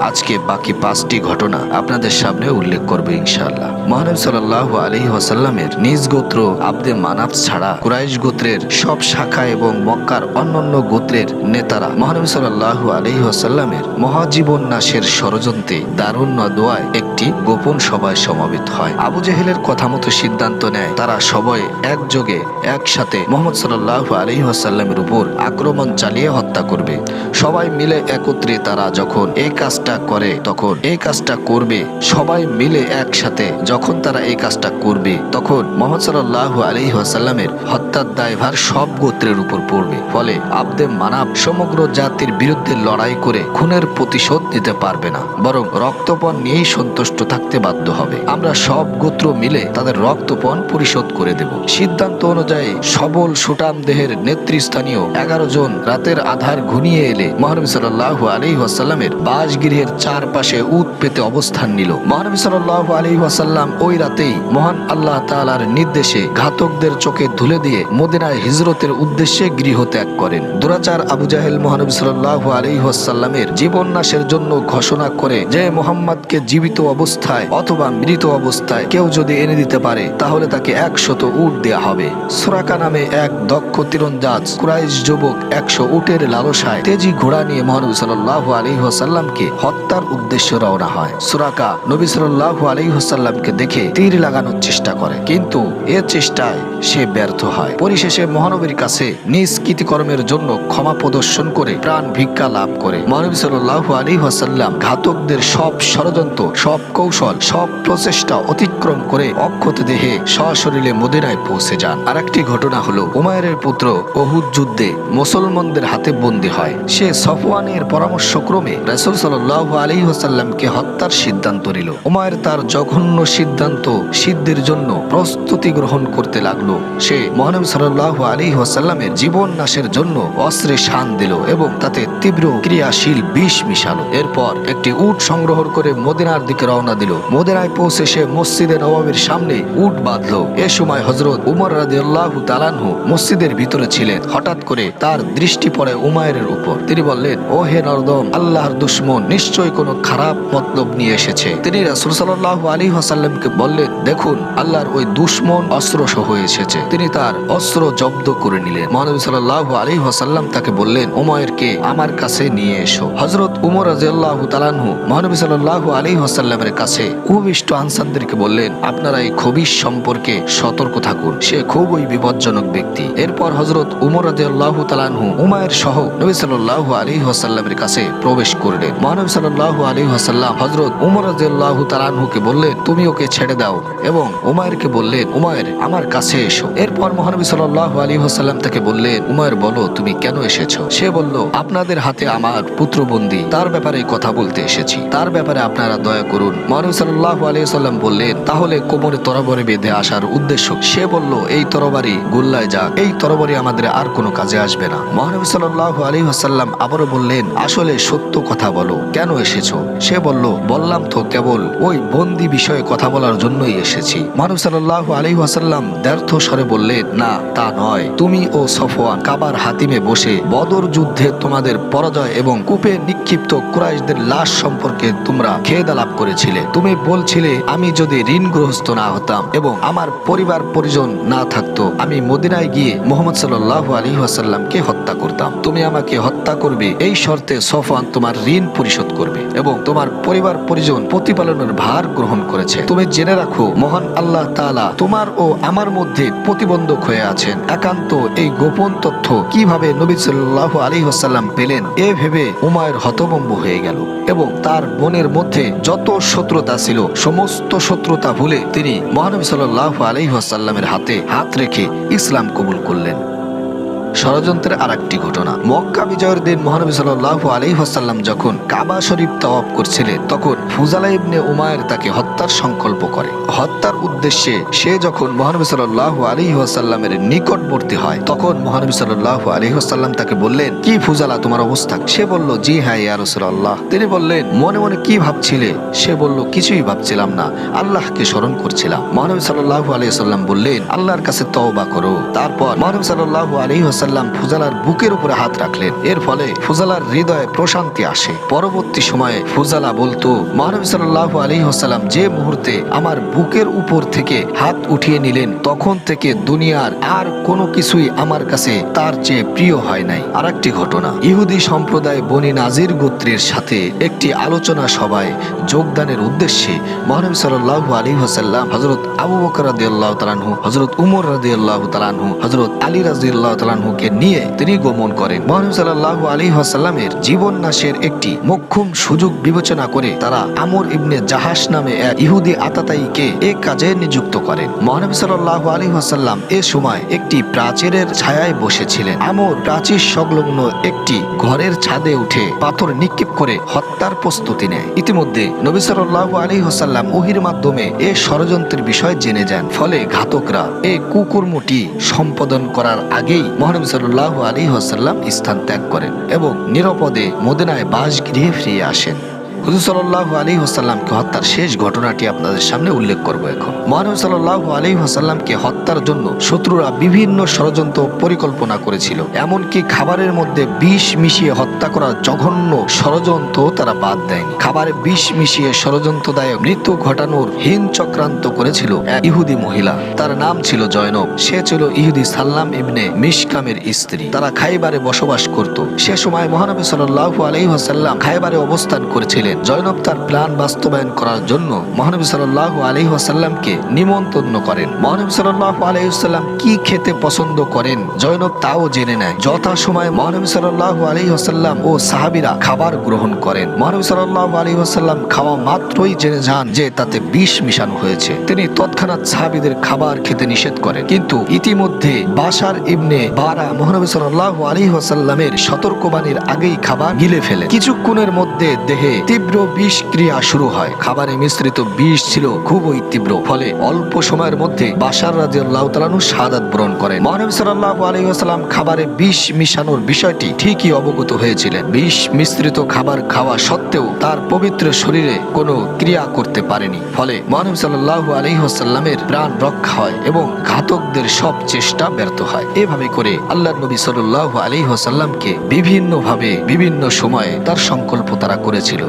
আজকে বাকি পাঁচটি ঘটনা আপনাদের সামনে উল্লেখ করবে ইনশাআল্লাহ। মহানবী সাল্লাহ আলী নিজ গোত্র আব্দে মানাফ ছাড়া কুরাইশ গোত্রের সব শাখা এবং মক্কার অন্যান্য গোত্রের নেতারা মহানবী সাল্লাহ আলী মহাজীবন নাশের ষড়যন্ত্রে দারুণ দোয়ায় একটি গোপন সভায় সমবেত হয়। আবু জেহেলের কথা মতো সিদ্ধান্ত নেয়, তারা সবাই একযোগে একসাথে মোহাম্মদ সাল্লাহ আলী ওয়াসাল্লামের উপর আক্রমণ চালিয়ে হত্যা করবে। সবাই মিলে একত্রে তারা যখন এই কাজটা করে, তখন এই কাজটা করবে। সবাই মিলে একসাথে যখন তারা এই কাজটা করবে, তখন মোহাম্মদ সাল্লাহ আলী ওয়াসাল্লামের হত্যার দায়ভার সব গোত্রের উপর পড়বে। ফলে আবদে মানাব সমগ্র জাতির বিরুদ্ধে লড়াই করে খুনের প্রতিশোধ নিতে পারবে না। বরং রক্তপণ নিয়েই সন্তুষ্ট থাকতে বাধ্য হবে। আমরা সব গোত্র মিলে তাদের রক্তপণ পরিশোধ করে দেব। সিদ্ধান্ত অনুযায়ী সবল সুটাম দেহের নেতৃস্থানীয় এগারো জন রাতের আধার ঘনিয়ে এলে মহানবী সাল্লাহ আলী ওয়াসাল্লামের বাসগৃহের চারপাশে উত পেতে অবস্থান নিল। মহানবী সাল্লাহ আলী ওয়াসাল্লাম ওই রাতেই মহান আল্লাহ তালার নির্দেশে ঘাতকদের চোখে ধুলে দিয়ে মদিনায় হিজরতের উদ্দেশ্যে গৃহ ত্যাগ করেন। দুরাচার আবু জাহেল মহানবী সাল্লাহ আলী ওয়াসাল্লামের জীবন নাশের জন্য ঘোষণা করে যে মোহাম্মদকে জীবিত অবস্থায় অথবা মৃত অবস্থায় কেউ যদি এনে দিতে পারে, তাহলে তাকে একশত উট দেয়া হবে। সুরাকা নামে এক দক্ষ তীরন্দাজ কুরাইশ যুবক একশো উটের লালসায় তেজি ঘোড়া নিয়ে মহানবী সাল্লাহ আলী ওয়াসাল্লামকে হত্যার উদ্দেশ্যে রওনা হয়। সুরাকা নবী সাল্লাহ আলী ওয়াসাল্লামকে দেখে তীর লাগানোর চেষ্টা করে, কিন্তু এ চেষ্টায় সে ব্যর্থ হয়। পরিশেষে মহানবীর কাছে নিজ কৃতিকর্মের জন্য ক্ষমা প্রদর্শন করে প্রাণ ভিক্ষা লাভ করে। মহানবী সাল্লাহ আলী ওয়াসাল্লাম ঘাতকদের সব ষড়যন্ত্র, সব কৌশল, সব প্রচেষ্টা অতিক্রম করে অক্ষত দেহে সশরীরে মদিনায় পৌঁছে যান। আর একটি ঘটনা হলো উমায়ের পুত্র অহুদ যুদ্ধে মুসলমানদের হাতে বন্দী হয়। সে সফওয়ানের পরামর্শক্রমে রাসূল সাল্লাল্লাহু আলাইহি ওয়াসাল্লামকে হত্যার সিদ্ধান্ত নিল। উমায়ের তার জঘন্য সিদ্ধান্ত সিদ্ধির জন্য প্রস্তুতি গ্রহণ করতে লাগল। সে মহানবী সাল্লাল্লাহু আলাইহি ওয়াসাল্লামের জীবন নাশের জন্য অস্ত্রে শান দিল এবং তাতে তীব্র ক্রিয়াশীল বিষ মিশালো। এরপর একটি উট সংগ্রহ করে মদিনার দিকে রওনা দিল। মদিনায় পৌঁছে সে মসজিদে নবাবের সামনে উট বাঁধলো। এ সময় হজরত উমর রাদিয়াল্লাহু তালানহু মসজিদের ভিতরে ছিলেন। হঠাৎ করে তার দৃষ্টি পড়ে উমায়ের উপর। তিনি বললেন, ও হে নরদম, আল্লাহর দুশ্মন, নিশ্চয়ই কোনো খারাপ মতলব নিয়ে এসেছে। তিনি রাসূল সাল্লাল্লাহু আলী হাসাল্লামকে বললেন, দেখুন, আল্লাহর ওই দুশ্মন অস্ত্র সহ এসেছে। তিনি তার অস্ত্র জব্দ করে নিলেন। মহানবী সাল্লাল্লাহু আলী হাসাল্লাম তাকে বললেন উমায়েরকে আমার কাছে নিয়ে এসো? হজরত উমর রাজিয়াল্লাহু তালানহু মহানবী সাল্লাল্লাহু আলী হাসাল্লামের কাছে উপবিষ্ট আনসারদেরকে বললেন, আপনারা এই খবিস সম্পর্কে সতর্ক থাকুন। সে খুবই বিপজ্জনক ব্যক্তি। এরপর হজরত উমর রাজিয়াল্লাহু তালানহু উমায়ের সহ নবী সাল্লাল্লাহু আলী হাসাল্লামের কাছে প্রবেশ করলেন। মহানবী সাল্লাল্লাহু আলী হাসাল্লাম হজরত উমর রাজিয়াল্লাহু তালানহুকে বললেন, তুমি ওকে ছেড়ে দাও। এবং উমায়েরকে বললেন, উমায়ের, আমার কাছে এসো। এরপর মহানবী সাল্লাল্লাহু আলী হাসাল্লাম তাকে বললেন, উমায়ের, বলো, তুমি কেন এসেছ? সে বলল, আপনাদের হাতে আমার পুত্রবন্দী। তার ব্যাপারে কথা বলতে এসেছি। তার ব্যাপারে আপনারা দয়া করুন। মহানবী আলাইহি সাল্লাম বললেন, তাহলে কোমরে তরবারি বেঁধে আসার উদ্দেশ্য সে বলল, এই তরবারি গোল্লায় যাক। এই তরবারি আমাদের আর কোনো কাজে আসবে না। মহানবী সাল্লাল্লাহু আলাইহি ওয়াসাল্লাম আবারও বললেন, আসলে সত্য কথা বলো, কেন এসেছ? সে বলল, বললাম তো কেবল ওই বন্দি বিষয়ে কথা বলার জন্যই এসেছি। মহানবী সাল্লাল্লাহু আলাইহি ওয়াসাল্লাম ব্যর্থ স্বরে বললেন, না, তা নয়। তুমি ও সফওয়ান কাবার হাতিমে বসে বদর যুদ্ধে তোমাদের পরাজয় এবং কূপে নিক্ষিপ্ত কুরাইশদের লাশ সম্পর্কে তোমরা লাভ করেছিলে। তুমি বলছিলে, আমি যদি ঋণগ্রস্ত না হতাম এবং আমার পরিবার পরিজন না থাকতো, আমি মদিনায় গিয়ে মোহাম্মদ সাল্লাহ আলী ওয়াসাল্লামকে হত্যা করতাম। তুমি আমাকে হত্যা করবে, এই শর্তে সফান তোমার ঋণ পরিশোধ করবে এবং তোমার পরিবার পরিজন প্রতিপালনের ভার গ্রহণ করেছে। তুমি জেনে রাখো, মহান আল্লাহ তাআলা তোমার ও আমার মধ্যে প্রতিবন্ধক হয়ে আছেন। একান্ত এই গোপন তথ্য কীভাবে নবী সাল্লাহ আলী ওয়াসাল্লাম পেলেন, এ ভেবে উমায়ের হতভম্ব হয়ে গেল এবং তার বোনের মধ্যে যত শত্রুতা ছিল, সমস্ত শত্রুতা ভুলে তিনি মহানবী সাল্লাহ আলহিহাসাল্লামের হাতে হাত রেখে ইসলাম কবুল করলেন। ষড়যন্ত্রের আর একটি ঘটনা। মক্কা বিজয়ের দিন মহানবী সাল্লাহ আলী হাসাল্লাম যখন কাবা শরীফ তওয়াব করছিলেন, তখন ফুজালা ইবনে উমায়ের তাকে হত্যার সংকল্প করে। হত্যার উদ্দেশ্যে সে যখন মহানবী সাল্লাহ আলী হাসাল্লামের নিকটবর্তী হয়, তখন মহানবী সাল্লাহ আলী হাসাল্লাম তাকে বললেন, কি ফুজালা তোমার অবস্থা? সে বলল, জি হ্যাঁ ইয়া রাসূলুল্লাহ। তিনি বললেন, মনে মনে কি ভাবছিলে? সে বলল, কিছুই ভাবছিলাম না, আল্লাহকে স্মরণ করছিলাম। মহানবী সাল্লাল্লাহু আলাইহি সাল্লাম বললেন, আল্লাহর কাছে তওবা করো। তারপর মহানবী সাল্লাল্লাহু আলাইহি ওয়াসাল্লাম ফুজালার বুকের উপরে হাত রাখলেন। এর ফলে ফুজালার হৃদয়ে প্রশান্তি আসে। পরবর্তী সময়ে ফুজালা বলতো মহানবী সাল্লাল্লাহু আলাইহি ওয়াসাল্লাম যে মুহূর্তে আমার বুকের উপর থেকে হাত উঠিয়ে নিলেন, তখন থেকে দুনিয়ার আর কোনো কিছুই আমার কাছে তার চেয়ে প্রিয় হয় নাই। আর একটি ঘটনা, ইহুদি সম্প্রদায় বনি নাজির গোত্রের সাথে একটি আলোচনা সভায় যোগদানের উদ্দেশ্যে মহানবী সাল্লাল্লাহু আলাইহি ওয়াসাল্লাম হযরত আবু বকর রাদিয়াল্লাহু তাআলাহু হযরত উমর রাদিয়াল্লাহু তাআলাহু হযরত আলী রাদিয়াল্লাহু তাআলাহুকে নিয়ে তিনি গমন করেন। মহানবী সাল্লাল্লাহু আলাইহি ওয়াসাল্লামের জীবন নাশের একটি মোক্ষম সুযোগ বিবেচনা করে তারা আমর ইবনে জাহাস নামে এক ইহুদি আতাতাইকে এ কাজে নিযুক্ত করেন। মহানবী সাল্লাল্লাহু আলাইহি ওয়াসাল্লাম এ সময় একটি প্রাচীরের ছায়ায় বসেছিলেন। আমর প্রাচীর সংলগ্ন একটি ঘরের ছাদে উঠে পাথর নিক্ষেপ করে হত্যার প্রস্তুতি নেয়। ইতিমধ্যে নবী সাল্লাল্লাহু আলাইহি ওয়াসাল্লাম ওহির মাধ্যমে এ ষড়যন্ত্রের বিষয় জেনে যান। ফলে ঘাতকরা এই কুকর্মটি সম্পাদন করার আগেই মহানবী সাল্লাল্লাহু আলী ওয়াসাল্লাম স্থান ত্যাগ করেন এবং নিরাপদে মদিনায় বাসগৃহে ফিরে আসেন। হুজুর হত্যার শেষ ঘটনাটি আপনাদের সামনে উল্লেখ করব এখন। হত্যার জন্য শত্রুরা বিভিন্ন ষড়যন্ত্র পরিকল্পনা করেছিল। এমনকি খাবারের মধ্যে বিষ মিশিয়ে হত্যা করার জঘন্য ষড়যন্ত্র তারা বাদ দেয়নি। খাবারে বিষ মিশিয়ে ষড়যন্ত্রদায়ক মৃত্যু ঘটানোর হীন চক্রান্ত করেছিল ইহুদি মহিলা। তার নাম ছিল জয়নব। সে ছিল ইহুদি সাল্লাম ইবনে মিশকামের স্ত্রী। তারা খাইবারে বসবাস করত। সে সময় মহানবী সাল্লাহ আলী খাইবারে অবস্থান করেছিলেন। জয়নব তার প্ল্যান বাস্তবায়ন করার জন্য মহানবী সাল্লাহ আলী আসাল্লামকে নিমন্ত্রণ করেন। মহানবী সাল্লাহ আলী আসাল্লাম কি খেতে পছন্দ করেন জয়নব তাও জেনে নেয়। যথা সময় মহানবী সাল্লাহ আলী আসাল্লাম ও সাহাবিরা খাবার গ্রহণ করেন। মহানবী সাল্লাহ আলী আসাল্লাম খাওয়া মাত্রই জেনে যান যে তাতে বিষ মিশানো হয়েছে। তিনি তৎক্ষণাৎ সাহাবিদের খাবার খেতে নিষেধ করেন। কিন্তু ইতিমধ্যে বাসার ইবনে বারা মহানবী সাল্লাহ আলী আসাল্লামের সতর্কবাণীর আগেই খাবার গিলে ফেলে কিছুক্ষণের মধ্যে দেহে তীব্র বিষ ক্রিয়া শুরু হয়। খাবারে মিশ্রিত বিষ ছিল খুবই তীব্র, ফলে অল্প সময়ের মধ্যে বাসার রাজি আল্লাহ তালানু শাহাদাত বরণ করেন। মহানবী সাল্লাহ আলহিহাস্লাম খাবারে বিষ মিশানোর বিষয়টি ঠিকই অবগত হয়েছিলেন। বিষ মিশ্রিত খাবার খাওয়া সত্ত্বেও তার পবিত্র শরীরে কোনো ক্রিয়া করতে পারেনি, ফলে মহানবী সাল্লাহ আলহিহাস্লামের প্রাণ রক্ষা হয় এবং ঘাতকদের সব চেষ্টা ব্যর্থ হয়। এভাবে করে আল্লাহ নবী সাল্লাহ আলহিহাস্লামকে বিভিন্নভাবে বিভিন্ন সময়ে তার সংকল্প তারা করেছিল।